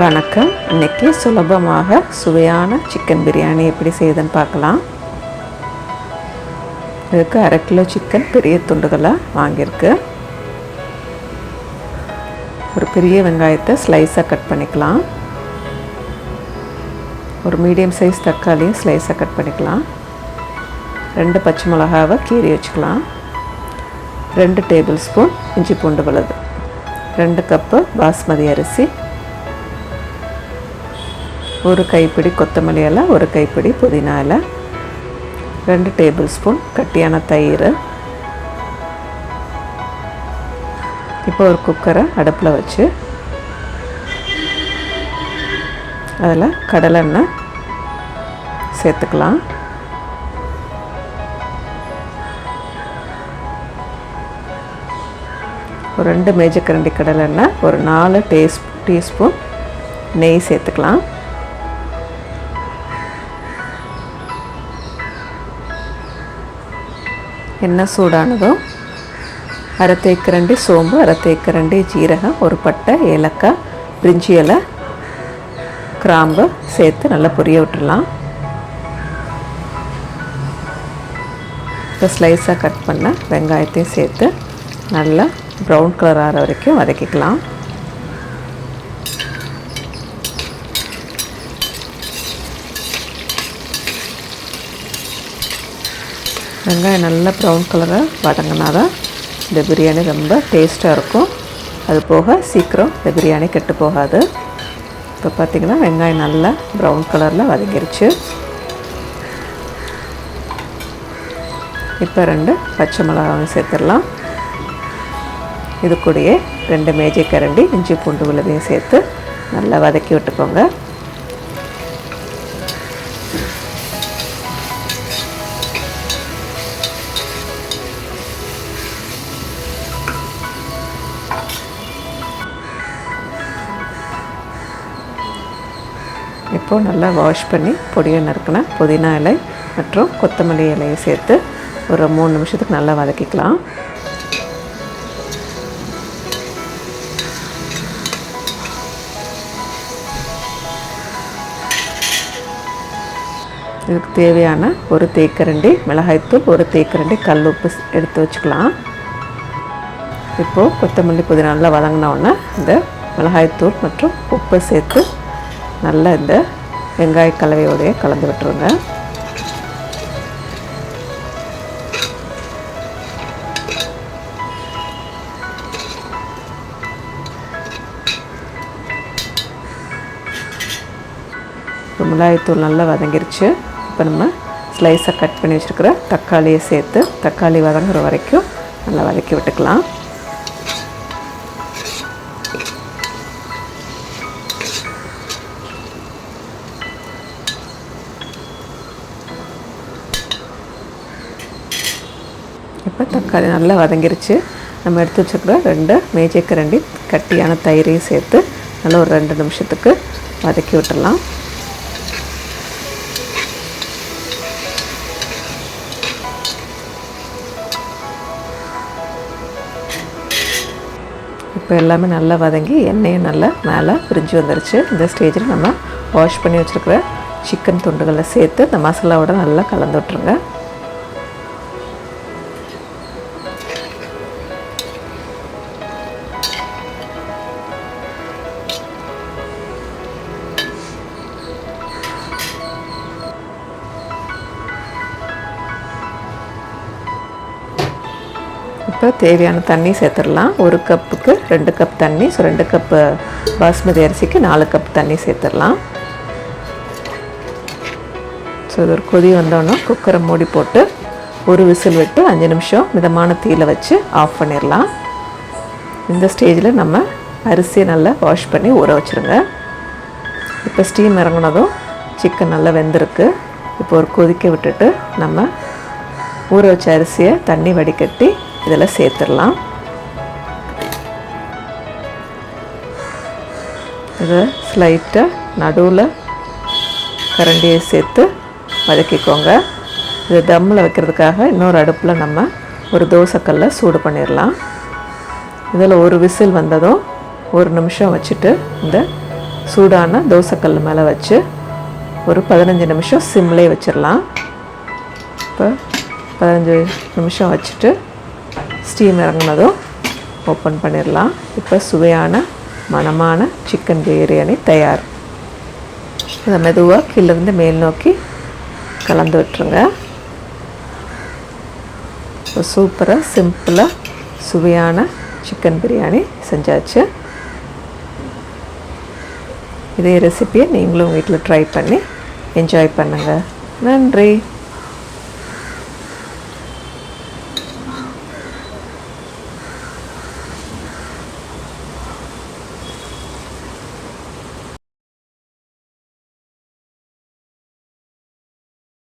வணக்கம். இன்றைக்கி சுலபமாக சுவையான சிக்கன் பிரியாணி எப்படி செய்யுதுன்னு பார்க்கலாம். இதுக்கு அரை கிலோ சிக்கன் பெரிய துண்டுகளாக வாங்கியிருக்கு. ஒரு பெரிய வெங்காயத்தை ஸ்லைஸாக கட் பண்ணிக்கலாம். ஒரு மீடியம் சைஸ் தக்காளியும் ஸ்லைஸாக கட் பண்ணிக்கலாம். ரெண்டு பச்சை மிளகாவை கீறி வச்சுக்கலாம். ரெண்டு டேபிள் ஸ்பூன் இஞ்சி பூண்டு விழுது. ரெண்டு கப்பு பாஸ்மதி அரிசி ஒரு கைப்பிடி கொத்தமல்லி இலை ஒரு கைப்பிடி புதினா இலை ரெண்டு டேபிள் ஸ்பூன் கட்டியான தயிர். இப்போ ஒரு குக்கரை அடுப்பில் வச்சு அதில் கடலெண்ணெய் சேர்த்துக்கலாம். ஒரு ரெண்டு மேஜக்கரண்டி கடலெண்ணெய் ஒரு நாலு டேஸ் டீஸ்பூன் நெய் சேர்த்துக்கலாம். எண்ணெய் சூடானதும் அரை தேக்கரண்டி சோம்பு அரை தேக்கரண்டி ஜீரகம் ஒரு பட்டை ஏலக்காய் பிரிஞ்சி இலை கிராம்பு சேர்த்து நல்லா பொரிய விட்டுடலாம். இப்போ ஸ்லைஸாக கட் பண்ண வெங்காயத்தையும் சேர்த்து நல்லா ப்ரௌன் கலர் ஆகிற வரைக்கும் வதக்கிக்கலாம். வெங்காயம் நல்லா ப்ரௌன் கலராக வதங்கினா தான் இந்த பிரியாணி ரொம்ப டேஸ்ட்டாக இருக்கும். அது போக சீக்கிரம் இந்த பிரியாணி கெட்டு போகாது. இப்போ பார்த்திங்கன்னா வெங்காயம் நல்லா ப்ரௌன் கலரில் வதங்கிருச்சு. இப்போ ரெண்டு பச்சை மிளகாவும் சேர்த்துடலாம். இது கூடயே ரெண்டு மேஜை கரண்டி இஞ்சி பூண்டு விழுதையும் சேர்த்து நல்லா வதக்கி விட்டுக்கோங்க. இப்போது நல்லா வாஷ் பண்ணி பொடியை நறுக்கின புதினா இலை மற்றும் கொத்தமல்லி இலையை சேர்த்து ஒரு மூணு நிமிஷத்துக்கு நல்லா வதக்கிக்கலாம். இதுக்கு தேவையான ஒரு தேக்கரண்டி மிளகாய்த்தூள் ஒரு தேக்கரண்டி கல் உப்பு எடுத்து வச்சுக்கலாம். இப்போது கொத்தமல்லி புதினா நல்லா வதங்கினோடனே இந்த மிளகாய்த்தூள் மற்றும் உப்பு சேர்த்து நல்லா இந்த வெங்காய கலவையோடைய கலந்து விட்டுருங்க. மிளகாய்த்தூள் நல்லா வதங்கிருச்சு. இப்போ நம்ம ஸ்லைஸாக கட் பண்ணி வச்சுருக்கிற தக்காளியை சேர்த்து தக்காளி வதங்குற வரைக்கும் நல்லா வதக்கி விட்டுக்கலாம். இப்போ தக்காளி நல்லா வதங்கிருச்சு. நம்ம எடுத்து வச்சுக்கிற ரெண்டு மேஜைக்கரண்டி கட்டியான தயிரையும் சேர்த்து நல்லா ஒரு ரெண்டு நிமிஷத்துக்கு வதக்கி விட்டுடலாம். இப்போ எல்லாமே நல்லா வதங்கி எண்ணெயும் நல்லா மேலே பிரிஞ்சு வந்துருச்சு. இந்த ஸ்டேஜில் நம்ம வாஷ் பண்ணி வச்சுருக்கிற சிக்கன் துண்டுகளை சேர்த்து இந்த மசாலாவோட நல்லா கலந்து விட்ருங்க இப்போ தேவையான தண்ணி சேர்த்துடலாம். ஒரு கப்புக்கு ரெண்டு கப் தண்ணி ஸோ ரெண்டு கப்பு பாஸ்மதி அரிசிக்கு நாலு கப் தண்ணி சேர்த்துடலாம். ஸோ இது ஒரு கொதி வந்தோன்னா குக்கரை மூடி போட்டு ஒரு விசில் விட்டு அஞ்சு நிமிஷம் மிதமான தீயில் வச்சு ஆஃப் பண்ணிடலாம். இந்த ஸ்டேஜில் நம்ம அரிசியை நல்லா வாஷ் பண்ணி ஊற வச்சுருங்க. இப்போ ஸ்டீம் இறங்கினதும் சிக்கன் நல்லா வெந்திருக்கு. இப்போ ஒரு கொதிக்க விட்டுட்டு நம்ம ஊற வச்ச அரிசியை தண்ணி வடிகட்டி இதில் சேர்த்துடலாம். இதை ஸ்லைட்டாக நடுவில் கரண்டியை சேர்த்து வதக்கிக்கோங்க. இது தம்மில் வைக்கிறதுக்காக இன்னொரு அடுப்பில் நம்ம ஒரு தோசைக்கல்லை சூடு பண்ணிடலாம். இதில் ஒரு விசில் வந்ததும் ஒரு நிமிஷம் வச்சுட்டு இந்த சூடான தோசைக்கல் மேலே வச்சு ஒரு பதினஞ்சு நிமிஷம் சிம்லேயே வச்சிடலாம். இப்போ பதினஞ்சு நிமிஷம் வச்சுட்டு ஸ்டீம் இறங்குனதும் ஓப்பன் பண்ணிடலாம் இப்போ சுவையான மணமான சிக்கன் பிரியாணி தயார். இதை மெதுவாக கீழேருந்து மேல் நோக்கி கலந்து விட்டுருங்க. சூப்பராக சிம்பிளாக சுவையான சிக்கன் பிரியாணி செஞ்சாச்சு. இதே ரெசிபியை நீங்களும் வீட்டில் ட்ரை பண்ணி என்ஜாய் பண்ணுங்கள் நன்றி.